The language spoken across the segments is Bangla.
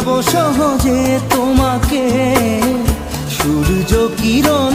যাব সহজে তোমাকে। সূর্য কিরণ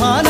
হানা